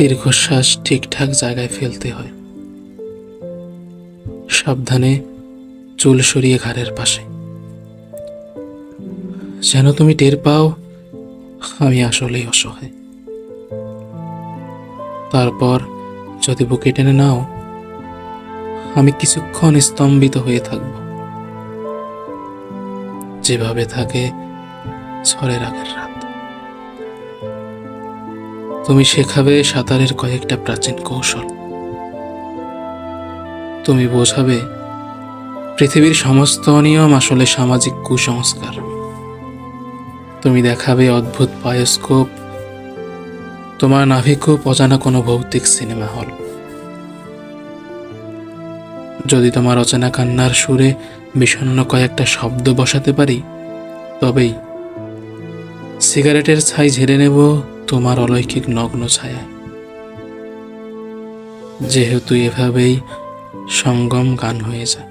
দীর্ঘশ্বাস ঠিকঠাক জায়গায় ফেলতে হয়। সাবধানে চুল সরিয়ে ঘাড়ের পাশে। যেন তুমি টের পাও, আমি আসলেই অসহায়। তারপর যদি বুকে টেনে নাও, আমি কিছুক্ষণ স্তম্ভিত হয়ে থাকব। যেভাবে থাকে ঝড়ের আগের রাত। তুমি শেখাবে সাঁতারের কয়েকটা প্রাচীন কৌশল। তুমি বোঝাবে পৃথিবীর সমস্ত অনিয়ম আসলে সামাজিক কুসংস্কার। তুমি দেখাবে অদ্ভুত বায়োস্কোপ। তোমার নাভিকূপ অজানা কোনো ভৌতিক সিনেমা হল। যদি তোমার অচেনা কান্নার সুরে বিষণ্ণ কয়েকটা শব্দ বসাতে পারি, তবেই সিগারেটের ছাই ঝেড়ে নেব তোমার অলৌকিক নগ্ন ছায়া। যেহেতু এভাবেই সঙ্গম গান হয়ে যায়।